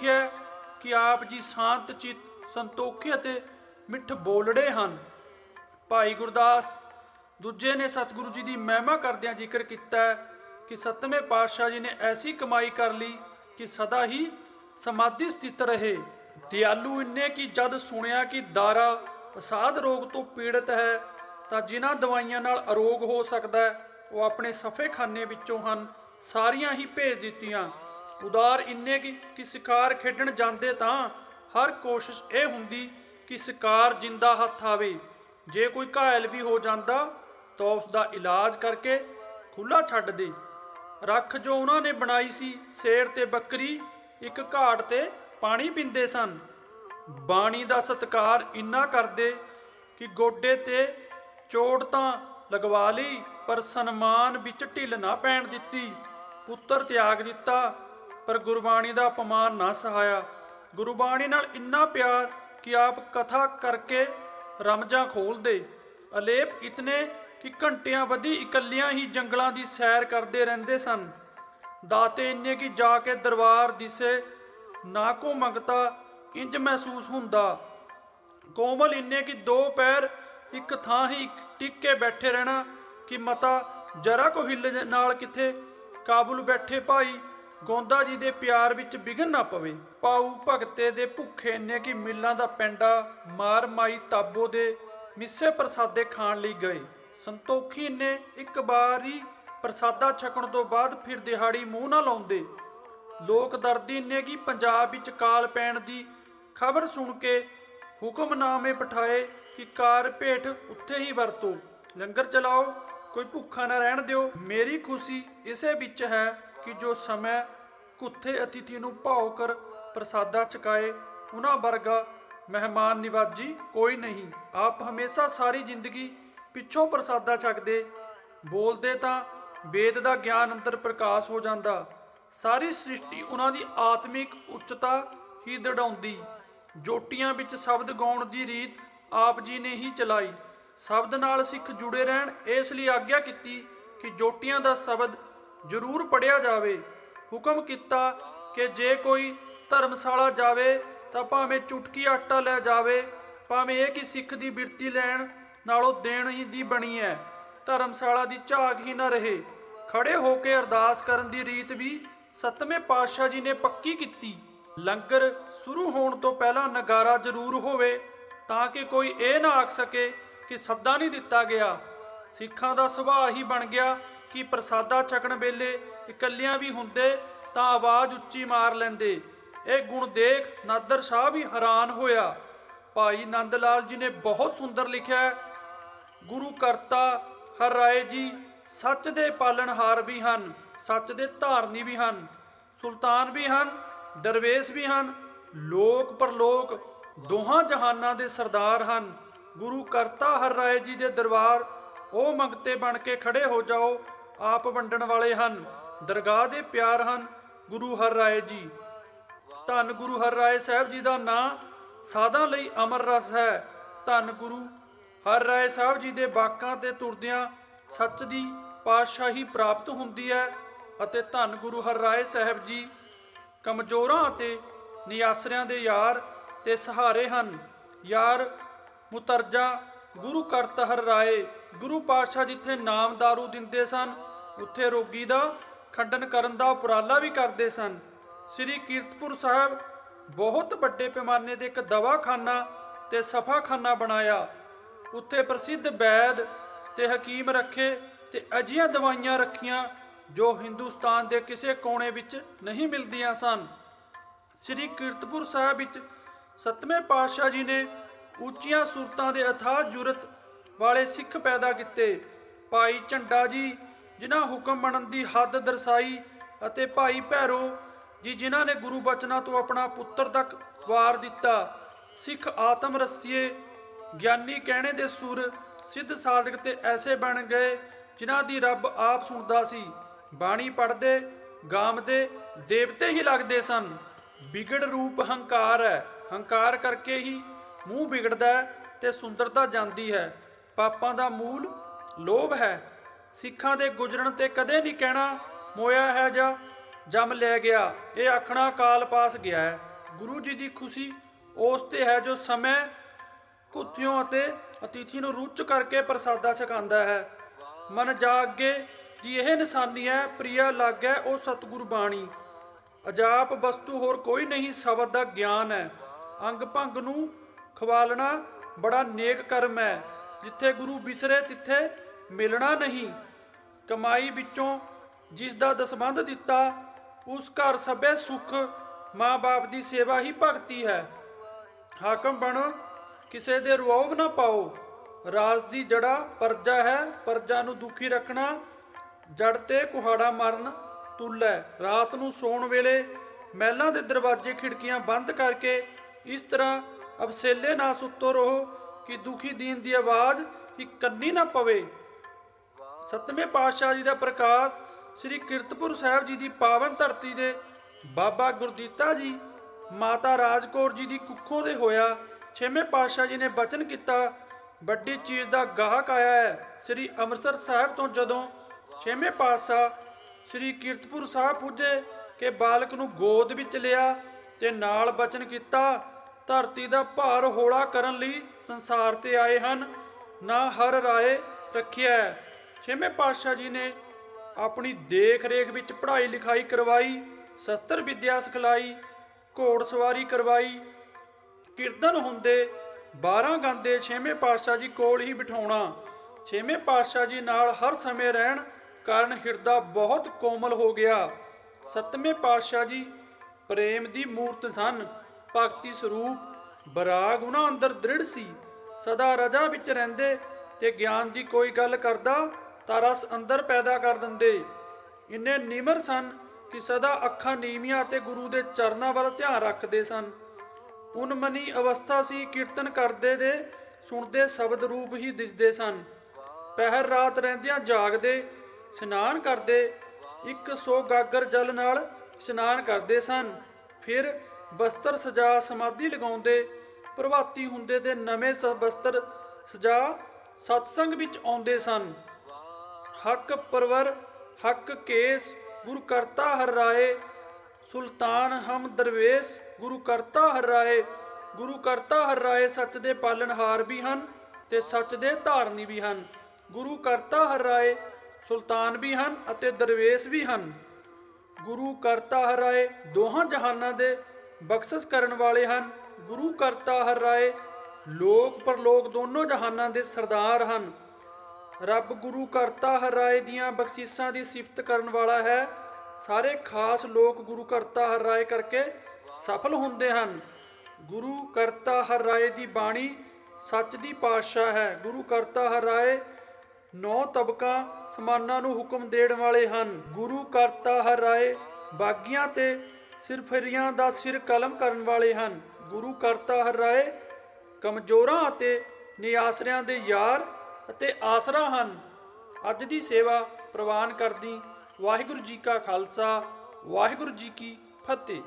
ਲਿਖਿਆ ਕਿ ਆਪ ਜੀ ਸ਼ਾਂਤ ਚਿਤ, ਸੰਤੋਖੀ ਅਤੇ ਮਿੱਠ ਬੋਲੜੇ ਹਨ। ਭਾਈ ਗੁਰਦਾਸ, ਦੂਜੇ ਨੇ ਸਤਿਗੁਰੂ ਜੀ ਦੀ ਮਹਿਮਾ ਕਰਦਿਆਂ ਜ਼ਿਕਰ ਕੀਤਾ ਕਿ ਸਤਵੇਂ ਪਾਤਸ਼ਾਹ ਜੀ ਨੇ ਐਸੀ ਕਮਾਈ ਕਰ ਲਈ ਕਿ ਸਦਾ ਹੀ ਸਮਾਧੀ ਸਥਿਤ ਰਹੇ। ਦਿਆਲੂ ਇੰਨੇ ਕਿ ਜਦ ਸੁਣਿਆ ਕਿ ਦਾਰਾ ਅਸਾਧ ਰੋਗ ਤੋਂ ਪੀੜਤ ਹੈ, ਤਾਂ ਜਿਨ੍ਹਾਂ ਦਵਾਈਆਂ ਨਾਲ ਅਰੋਗ ਹੋ ਸਕਦਾ ਉਹ ਆਪਣੇ ਸਫੇ ਖਾਨੇ ਵਿੱਚੋਂ ਹਨ, ਸਾਰੀਆਂ ਹੀ ਭੇਜ ਦਿੱਤੀਆਂ। ਉਦਾਰ ਇੰਨੇ ਕਿ ਕਿ ਸ਼ਿਕਾਰ ਖੇਡਣ ਜਾਂਦੇ ਤਾਂ ਹਰ ਕੋਸ਼ਿਸ਼ ਇਹ ਹੁੰਦੀ ਕਿ ਸ਼ਿਕਾਰ ਜਿੰਦਾ ਹੱਥ ਆਵੇ। ਜੇ ਕੋਈ ਘਾਇਲ ਵੀ ਹੋ ਜਾਂਦਾ, ਤਾਂ ਉਸ ਦਾ ਇਲਾਜ ਕਰਕੇ ਖੁੱਲਾ ਛੱਡ ਦੇ। ਰੱਖ ਜੋ ਉਹਨਾਂ ਨੇ ਬਣਾਈ ਸੀ ਸ਼ੇਰ ਤੇ ਬੱਕਰੀ, ਇੱਕ ਘਾਟ ਤੇ ਪਾਣੀ ਪੀਂਦੇ ਸਨ। ਬਾਣੀ ਦਾ ਸਤਕਾਰ ਇੰਨਾ ਕਰਦੇ ਕਿ ਗੋਡੇ ਤੇ ਚੋਟ ਤਾਂ ਲਗਵਾ ਲਈ, ਪਰ ਸਨਮਾਨ ਵਿੱਚ ਢਿੱਲ ਨਾ ਪੈਣ ਦਿੱਤੀ। ਪੁੱਤਰ ਤਿਆਗ ਦਿੱਤਾ ਪਰ ਗੁਰਬਾਣੀ ਦਾ ਅਪਮਾਨ ਨਾ ਸਹਾਇਆ। ਗੁਰਬਾਣੀ ਨਾਲ ਇੰਨਾ ਪਿਆਰ ਕਿ ਆਪ ਕਥਾ ਕਰਕੇ ਰਮਜਾਂ ਖੋਲਦੇ ਅਲੇਪ ਇਤਨੇ ਕਿ ਘੰਟਿਆਂ ਵਧੀ ਇਕੱਲਿਆਂ ਹੀ ਜੰਗਲਾਂ ਦੀ ਸੈਰ ਕਰਦੇ ਰਹਿੰਦੇ ਸਨ। ਦਾਤੇ ਇੰਨੇ ਕਿ ਜਾ ਕੇ ਦਰਬਾਰ ਦਿਸੇ, ਨਾ ਕੋ ਮੰਗਤਾ ਇੰਜ ਮਹਿਸੂਸ ਹੁੰਦਾ। ਕੋਮਲ ਇੰਨੇ ਕਿ ਦੋ ਪੈਰ ਇੱਕ ਥਾਂ ਹੀ ਟਿਕ ਕੇ ਬੈਠੇ ਰਹਿਣਾ ਕਿ ਮਤਾ ਜਰਾ ਕੋ ਹਿੱਲ ਨਾਲ ਕਿਥੇ ਕਾਬੁਲ ਬੈਠੇ ਭਾਈ ਗੋਂਦਾ ਜੀ ਦੇ ਪਿਆਰ ਵਿੱਚ ਵਿਘਨ ਨਾ ਪਵੇ। ਪਾਉ ਭਗਤੇ ਦੇ ਭੁੱਖੇ ਇੰਨੇ ਕਿ ਮਿੱਲਾਂ ਦਾ ਪੈਂਡਾ ਮਾਰ ਮਾਈ ਤਾਬੋ ਦੇ ਮਿੱਸੇ ਪ੍ਰਸਾਦੇ ਖਾਣ ਲਈ ਗਏ। ਸੰਤੋਖੀ ਨੇ ਇੱਕ ਵਾਰੀ ਪ੍ਰਸਾਦਾ ਛਕਣ ਤੋਂ ਬਾਅਦ ਫਿਰ ਦਿਹਾੜੀ ਮੂੰਹ ਨਾ ਲਾਉਂਦੇ। ਲੋਕ ਦਰਦੀ ਨੇ ਕਿ ਪੰਜਾਬ ਵਿੱਚ ਕਾਲ ਪੈਣ ਦੀ ਖਬਰ ਸੁਣ ਕੇ ਹੁਕਮਨਾਮੇ ਪਠਾਏ ਕਿ ਕਾਰ ਭੇਟ ਉੱਥੇ ਹੀ ਵਰਤੋ। ਲੰਗਰ ਚਲਾਓ, ਕੋਈ ਭੁੱਖਾ ਨਾ ਰਹਿਣ ਦਿਓ, ਮੇਰੀ ਖੁਸ਼ੀ ਇਸੇ ਵਿੱਚ ਹੈ। ਕਿ ਜੋ ਸਮੇਂ ਕੁੱਥੇ ਅਤਿਥੀ ਨੂੰ ਭਾਉ ਕਰ ਪ੍ਰਸਾਦਾ ਚਕਾਏ, ਉਹਨਾਂ ਵਰਗਾ ਮਹਿਮਾਨ ਨਿਵਾਜੀ ਕੋਈ ਨਹੀਂ। ਆਪ ਹਮੇਸ਼ਾ ਸਾਰੀ ਜ਼ਿੰਦਗੀ ਪਿੱਛੋਂ ਪ੍ਰਸਾਦਾ ਛਕਦੇ, ਬੋਲਦੇ ਤਾਂ ਵੇਦ ਦਾ ਗਿਆਨ ਅੰਦਰ ਪ੍ਰਕਾਸ਼ ਹੋ ਜਾਂਦਾ। ਸਾਰੀ ਸ੍ਰਿਸ਼ਟੀ ਉਹਨਾਂ ਦੀ ਆਤਮਿਕ ਉੱਚਤਾ ਹੀ ਦੜਾਉਂਦੀ। ਜੋਟੀਆਂ ਵਿੱਚ ਸ਼ਬਦ ਗਾਉਣ ਦੀ ਰੀਤ ਆਪ ਜੀ ਨੇ ਹੀ ਚਲਾਈ। ਸ਼ਬਦ ਨਾਲ ਸਿੱਖ ਜੁੜੇ ਰਹਿਣ, ਇਸ ਲਈ ਆਗਿਆ ਕੀਤੀ ਕਿ ਜੋਟੀਆਂ ਦਾ ਸ਼ਬਦ ਜ਼ਰੂਰ ਪੜਿਆ ਜਾਵੇ। ਹੁਕਮ ਕੀਤਾ ਕਿ ਜੇ ਕੋਈ ਧਰਮਸ਼ਾਲਾ ਜਾਵੇ ਤਾਂ ਭਾਵੇਂ ਚੁਟਕੀ ਆਟਾ ਲੈ ਜਾਵੇ, ਭਾਵੇਂ ਇਹ ਕਿ ਸਿੱਖ ਦੀ ਬਿਰਤੀ ਲੈਣ ਨਾਲੋਂ ਦੇਣ ਹੀ ਦੀ ਬਣੀ ਹੈ, ਧਰਮਸ਼ਾਲਾ ਦੀ ਝਾਕ ਹੀ ਨਾ ਰਹੇ। ਖੜੇ ਹੋ ਕੇ ਅਰਦਾਸ ਕਰਨ ਦੀ ਰੀਤ ਵੀ ਸਤਵੇਂ ਪਾਤਸ਼ਾਹ ਜੀ ਨੇ ਪੱਕੀ ਕੀਤੀ। ਲੰਗਰ ਸ਼ੁਰੂ ਹੋਣ ਤੋਂ ਪਹਿਲਾਂ ਨਗਾਰਾ ਜ਼ਰੂਰ ਹੋਵੇ, ਤਾਂ ਕਿ ਕੋਈ ਇਹ ਨਾ ਆਖ ਸਕੇ ਕਿ ਸੱਦਾ ਨਹੀਂ ਦਿੱਤਾ ਗਿਆ। ਸਿੱਖਾਂ ਦਾ ਸੁਭਾਅ ਹੀ ਬਣ ਗਿਆ ਕਿ ਪ੍ਰਸਾਦਾ ਛਕਣ ਵੇਲੇ ਇਕੱਲਿਆਂ ਵੀ ਹੁੰਦੇ ਤਾਂ ਆਵਾਜ਼ ਉੱਚੀ ਮਾਰ ਲੈਂਦੇ। ਇਹ ਗੁਣ ਦੇਖ ਨਾਦਰ ਸ਼ਾਹ ਵੀ ਹੈਰਾਨ ਹੋਇਆ। ਭਾਈ ਨੰਦ ਲਾਲ ਜੀ ਨੇ ਬਹੁਤ ਸੁੰਦਰ ਲਿਖਿਆ ਗੁਰੂ ਕਰਤਾ ਹਰ ਰਾਏ ਜੀ, ਸੱਚ ਦੇ ਪਾਲਣਹਾਰ ਵੀ ਹਨ, ਸੱਚ ਦੇ ਧਾਰਨੀ ਵੀ ਹਨ, ਸੁਲਤਾਨ ਵੀ ਹਨ, ਦਰਵੇਸ਼ ਵੀ ਹਨ, ਲੋਕ ਪਰਲੋਕ, ਦੋਹਾਂ ਜਹਾਨਾਂ ਦੇ ਸਰਦਾਰ ਹਨ। ਗੁਰੂ ਕਰਤਾ ਹਰ ਰਾਏ ਜੀ ਦੇ ਦਰਬਾਰ, ਉਹ ਮੰਗਤੇ ਬਣ ਕੇ ਖੜੇ ਹੋ ਜਾਓ ਆਪ ਵੰਡਣ ਵਾਲੇ ਹਨ, ਦਰਗਾਹ ਦੇ ਪਿਆਰ ਹਨ, ਗੁਰੂ ਹਰ ਰਾਏ ਜੀ। ਧੰਨ ਗੁਰੂ ਹਰ ਰਾਏ ਸਾਹਿਬ ਜੀ ਦਾ ਨਾਂ ਸਾਧਾਂ ਲਈ ਅਮਰ ਰਸ ਹੈ। ਧੰਨ ਗੁਰੂ ਹਰ ਰਾਏ ਸਾਹਿਬ ਜੀ ਦੇ ਬਾਕਾਂ ਤੇ ਤੁਰਦਿਆਂ ਸੱਚ ਦੀ ਪਾਤਸ਼ਾਹੀ ਪ੍ਰਾਪਤ ਹੁੰਦੀ ਹੈ ਅਤੇ ਧੰਨ ਗੁਰੂ ਹਰ ਰਾਏ ਸਾਹਿਬ ਜੀ ਕਮਜ਼ੋਰਾਂ ਅਤੇ ਨਿਆਸਰਿਆਂ ਦੇ ਯਾਰ ਤੇ ਸਹਾਰੇ ਹਨ। ਯਾਰ ਮੁਤਰਜਾ ਗੁਰੂ ਕਰਤ ਹਰ ਰਾਏ, ਗੁਰੂ ਪਾਤਸ਼ਾਹ ਜਿੱਥੇ ਨਾਮ ਦਾਰੂ ਦਿੰਦੇ ਸਨ ਉੱਥੇ ਰੋਗੀ ਦਾ ਖੰਡਨ ਕਰਨ ਦਾ ਉਪਰਾਲਾ ਵੀ ਕਰਦੇ ਸਨ। ਸ੍ਰੀ ਕੀਰਤਪੁਰ ਸਾਹਿਬ ਬਹੁਤ ਵੱਡੇ ਪੈਮਾਨੇ ਦੇ ਇੱਕ ਦਵਾਖਾਨਾ ਤੇ ਸਫਾਖਾਨਾ ਬਣਾਇਆ। ਉੱਥੇ ਪ੍ਰਸਿੱਧ ਵੈਦ ਤੇ ਹਕੀਮ ਰੱਖੇ ਤੇ ਅਜੀਆਂ ਦਵਾਈਆਂ ਰੱਖੀਆਂ ਜੋ ਹਿੰਦੁਸਤਾਨ ਦੇ ਕਿਸੇ ਕੋਨੇ ਵਿੱਚ ਨਹੀਂ ਮਿਲਦੀਆਂ ਸਨ। ਸ੍ਰੀ ਕੀਰਤਪੁਰ ਸਾਹਿਬ ਵਿੱਚ ਸਤਵੇਂ ਪਾਤਸ਼ਾਹ ਜੀ ਨੇ ਉੱਚੀਆਂ ਸੂਰਤਾਂ ਦੇ ਅਥਾਹ ਜੁਰਤ ਵਾਲੇ ਸਿੱਖ ਪੈਦਾ ਕੀਤੇ। ਭਾਈ ਝੰਡਾ ਜੀ ਜਿਨ੍ਹਾਂ ਹੁਕਮ ਮੰਨਣ ਦੀ ਹੱਦ ਦਰਸਾਈ ਅਤੇ ਭਾਈ ਭੈਰੋ ਜੀ ਜਿਨ੍ਹਾਂ ਨੇ ਗੁਰੂ ਬਚਨਾਂ ਤੋਂ ਆਪਣਾ ਪੁੱਤਰ ਤੱਕ ਵਾਰ ਦਿੱਤਾ, ਸਿੱਖ ਆਤਮ ਰਸੀਏ, ਗਿਆਨੀ ਕਹਿਣੇ ਦੇ ਸੁਰ ਸਿੱਧ ਸਾਧਕ ਤੇ ਐਸੇ ਬਣ ਗਏ ਜਿਨ੍ਹਾਂ ਦੀ ਰੱਬ ਆਪ ਸੁਣਦਾ ਸੀ। ਬਾਣੀ ਪੜਦੇ ਗਾਮਦੇ ਦੇਵਤੇ ਹੀ ਲੱਗਦੇ ਸਨ। ਵਿਗੜ ਰੂਪ ਹੰਕਾਰ ਹੈ। ਹੰਕਾਰ ਕਰਕੇ ਹੀ ਮੂੰਹ ਵਿਗੜਦਾ ਹੈ ਤੇ ਸੁੰਦਰਤਾ ਜਾਂਦੀ ਹੈ। ਪਾਪਾਂ ਦਾ ਮੂਲ ਲੋਭ ਹੈ। ਸਿੱਖਾਂ ਦੇ ਗੁਜਰਨ ਤੇ ਕਦੇ ਨਹੀਂ ਕਹਿਣਾ, ਮੋਇਆ ਹੈ ਜਾਂ ਜੰਮ ਲੈ ਗਿਆ। ਇਹ ਆਖਣਾ ਕਾਲ ਪਾਸ ਗਿਆ ਹੈ। ਗੁਰੂ ਜੀ ਦੀ ਖੁਸ਼ੀ ਉਸ ਤੇ ਹੈ ਜੋ ਸਮੇਂ ਭੁੱਤਿਓਂ ਅਤੇ ਅਤੀਥੀ ਨੂੰ ਰੁੱਚ ਕਰਕੇ ਪ੍ਰਸਾਦਾ ਛਕਾਉਂਦਾ ਹੈ। ਮਨ ਜਾਗੇ ਦੀ ਇਹ ਨਿਸ਼ਾਨੀ ਹੈ, ਪ੍ਰਿਆ ਲੱਗੈ ਉਹ ਸਤਿਗੁਰ ਬਾਣੀ। ਅਜਾਪ ਵਸਤੂ ਹੋਰ ਕੋਈ ਨਹੀਂ, ਸ਼ਬਦ ਦਾ ਗਿਆਨ ਹੈ। ਅੰਗ ਭੰਗ ਨੂੰ ਖਵਾਲਣਾ ਬੜਾ ਨੇਕ ਕਰਮ ਹੈ। ਜਿੱਥੇ ਗੁਰੂ ਵਿਸਰੇ ਤਿੱਥੇ ਮਿਲਣਾ ਨਹੀਂ। ਕਮਾਈ ਵਿੱਚੋਂ ਜਿਸ ਦਾ ਦਸਬੰਧ ਦਿੱਤਾ, ਉਸ ਘਰ ਸਭੇ ਸੁਖ ਮਾਂ-ਬਾਪ ਦੀ ਸੇਵਾ ਹੀ ਭਗਤੀ ਹੈ। ਹਾਕਮ ਬਣੋ, ਕਿਸੇ ਦੇ ਰੋਬ ਨਾ ਪਾਓ। ਰਾਜ ਦੀ ਜੜਾ ਪਰਜਾ ਹੈ, ਪਰਜਾ ਨੂੰ ਦੁਖੀ ਰੱਖਣਾ। ਜੜ ਤੇ ਕੁਹਾੜਾ ਮਾਰਨ ਤੁਲੈ ਰਾਤ ਨੂੰ ਸੌਣ ਵੇਲੇ ਮਹਿਲਾਂ ਦੇ ਦਰਵਾਜ਼ੇ ਖਿੜਕੀਆਂ ਬੰਦ ਕਰਕੇ ਇਸ ਤਰ੍ਹਾਂ ਅਬਸੇਲੇ ਨਾ ਸੁੱਤੋ ਰਹੋ ਕਿ ਦੁਖੀ ਦੀਨ ਦੀ ਆਵਾਜ਼ ਹੀ ਕੰਨੀ ਨਾ ਪਵੇ। ਸਤਵੇਂ ਪਾਤਸ਼ਾਹ ਜੀ ਦਾ ਪ੍ਰਕਾਸ਼ ਸ੍ਰੀ ਕੀਰਤਪੁਰ ਸਾਹਿਬ ਜੀ ਦੀ ਪਾਵਨ ਧਰਤੀ ਦੇ ਬਾਬਾ ਗੁਰਦੀਤਾ ਜੀ, ਮਾਤਾ ਰਾਜਕੌਰ ਜੀ ਦੀ ਕੁੱਖੋਂ ਦੇ ਹੋਇਆ ਛੇਵੇਂ ਪਾਤਸ਼ਾਹ ਜੀ ਨੇ ਬਚਨ ਕੀਤਾ। ਵੱਡੀ ਚੀਜ਼ ਦਾ ਗਾਹਕ ਆਇਆ ਹੈ ਸ੍ਰੀ ਅੰਮ੍ਰਿਤਸਰ ਸਾਹਿਬ ਤੋਂ ਜਦੋਂ ਛੇਵੇਂ ਪਾਤਸ਼ਾਹ ਸ੍ਰੀ ਕੀਰਤਪੁਰ ਸਾਹਿਬ ਪੁੱਜੇ ਕਿ ਬਾਲਕ ਨੂੰ ਗੋਦ ਵਿੱਚ ਲਿਆ ਤੇ ਨਾਲ ਬਚਨ ਕੀਤਾ, ਧਰਤੀ ਦਾ ਭਾਰ ਹੌਲਾ ਕਰਨ ਲਈ ਸੰਸਾਰ ਤੇ ਆਏ ਹਨ। ਨਾ ਹਰ ਰਾਏ ਰੱਖਿਆ ਛੇਵੇਂ ਪਾਤਸ਼ਾਹ ਜੀ ਨੇ ਆਪਣੀ ਦੇਖ ਰੇਖ ਵਿੱਚ ਪੜ੍ਹਾਈ ਲਿਖਾਈ ਕਰਵਾਈ, ਸ਼ਸਤਰ ਵਿਦਿਆ ਸਿਖਲਾਈ, ਘੋੜ ਸਵਾਰੀ ਕਰਵਾਈ। ਕੀਰਤਨ ਹੁੰਦੇ 12 ਗਾਂਦੇ ਛੇਵੇਂ ਪਾਤਸ਼ਾਹ ਜੀ ਕੋਲ ਹੀ ਬਿਠਾਉਣਾ। ਛੇਵੇਂ ਪਾਤਸ਼ਾਹ ਜੀ ਨਾਲ ਹਰ ਸਮੇਂ ਰਹਿਣ ਕਾਰਨ ਹਿਰਦਾ ਬਹੁਤ ਕੋਮਲ ਹੋ ਗਿਆ। ਸੱਤਵੇਂ ਪਾਤਸ਼ਾਹ ਜੀ ਪ੍ਰੇਮ ਦੀ ਮੂਰਤ ਸਨ। ਭਗਤੀ ਸਰੂਪ ਬਰਾਗ ਉਹਨਾਂ ਅੰਦਰ ਦ੍ਰਿੜ ਸੀ। ਸਦਾ ਰਜਾ ਵਿੱਚ ਰਹਿੰਦੇ ਤੇ ਗਿਆਨ ਦੀ ਕੋਈ ਗੱਲ ਕਰਦਾ ਤਾਂ ਰਸ ਅੰਦਰ ਪੈਦਾ ਕਰ ਦਿੰਦੇ। ਇੰਨੇ ਨਿਮਰ ਸਨ ਕਿ ਸਦਾ ਅੱਖਾਂ ਨੀਵੀਆਂ ਅਤੇ ਗੁਰੂ ਦੇ ਚਰਨਾਂ ਵੱਲ ਧਿਆਨ ਰੱਖਦੇ ਸਨ। ਉਨਮਨੀ ਅਵਸਥਾ ਸੀ, ਕੀਰਤਨ ਕਰਦੇ ਦੇ, ਸੁਣਦੇ ਸ਼ਬਦ ਰੂਪ ਹੀ ਦਿਸਦੇ ਸਨ। ਪਹਿਰ ਰਾਤ ਰਹਿੰਦਿਆਂ ਜਾਗਦੇ, ਇਸ਼ਨਾਨ ਕਰਦੇ 100 ਗਾਗਰ ਜਲ ਨਾਲ ਇਸ਼ਨਾਨ ਕਰਦੇ ਸਨ। ਫਿਰ ਬਸਤਰ ਸਜਾ ਸਮਾਧੀ ਲਗਾਉਂਦੇ, ਪ੍ਰਭਾਤੀ ਹੁੰਦੇ ਤੇ ਨਵੇਂ ਸ ਬਸਤਰ ਸਜਾ ਸਤਸੰਗ ਵਿੱਚ ਆਉਂਦੇ ਸਨ। ਹੱਕ ਪਰਵਰ, ਹੱਕ ਕੇਸ, ਗੁਰੂ ਕਰਤਾ ਹਰ ਰਾਏ, ਸੁਲਤਾਨ ਹਮ ਦਰਵੇਸ਼, ਗੁਰੂ ਕਰਤਾ ਹਰ ਰਾਏ, ਗੁਰੂ ਕਰਤਾ ਹਰ ਰਾਏ ਸੱਚ ਦੇ ਪਾਲਣਹਾਰ ਵੀ ਹਨ ਤੇ ਸੱਚ ਦੇ ਧਾਰਨੀ ਵੀ ਹਨ। ਗੁਰੂ ਕਰਤਾ ਹਰ ਰਾਏ, ਸੁਲਤਾਨ ਵੀ ਹਨ ਅਤੇ ਦਰਵੇਸ਼ ਵੀ ਹਨ। ਗੁਰੂ ਕਰਤਾ ਹਰ ਰਾਏ ਦੋਹਾਂ ਜਹਾਨਾਂ ਦੇ ਬਖਸ਼ਿਸ਼ ਕਰਨ ਵਾਲੇ ਹਨ। ਗੁਰੂ ਕਰਤਾ ਹਰ ਰਾਏ ਲੋਕ ਪਰਲੋਕ ਦੋਨੋਂ ਜਹਾਨਾਂ ਦੇ ਸਰਦਾਰ ਹਨ। ਰੱਬ ਗੁਰੂ ਕਰਤਾ ਹਰ ਰਾਏ ਦੀਆਂ ਬਖਸ਼ਿਸ਼ਾਂ ਦੀ ਸਿਫਤ ਕਰਨ ਵਾਲਾ ਹੈ। ਸਾਰੇ ਖਾਸ ਲੋਕ ਗੁਰੂ ਕਰਤਾ ਹਰ ਰਾਏ ਕਰਕੇ ਸਫਲ ਹੁੰਦੇ ਹਨ। ਗੁਰੂ ਕਰਤਾ ਹਰ ਰਾਏ ਦੀ ਬਾਣੀ ਸੱਚ ਦੀ ਪਾਤਸ਼ਾਹ ਹੈ। ਗੁਰੂ ਕਰਤਾ ਹਰ ਰਾਏ ਨੌ ਤਬਕਾ ਸਮਾਨਾਂ ਨੂੰ ਹੁਕਮ ਦੇਣ ਵਾਲੇ ਹਨ। ਗੁਰੂ ਕਰਤਾ ਹਰ ਰਾਏ ਬਾਗੀਆਂ ਤੇ ਸਿਰਫਰੀਆਂ ਦਾ ਸਿਰ ਕਲਮ ਕਰਨ ਵਾਲੇ ਹਨ। ਗੁਰੂ ਕਰਤਾ ਹਰ ਰਾਏ ਕਮਜ਼ੋਰਾਂ ਅਤੇ ਨਿਆਸਰਿਆਂ ਦੇ ਯਾਰ ਅਤੇ ਆਸਰਾ ਹਨ। ਅੱਜ ਦੀ ਸੇਵਾ ਪ੍ਰਵਾਨ ਕਰਦੀ ਵਾਹਿਗੁਰੂ ਜੀ ਕਾ ਖਾਲਸਾ, ਵਾਹਿਗੁਰੂ ਜੀ ਕੀ ਫਤਿਹ।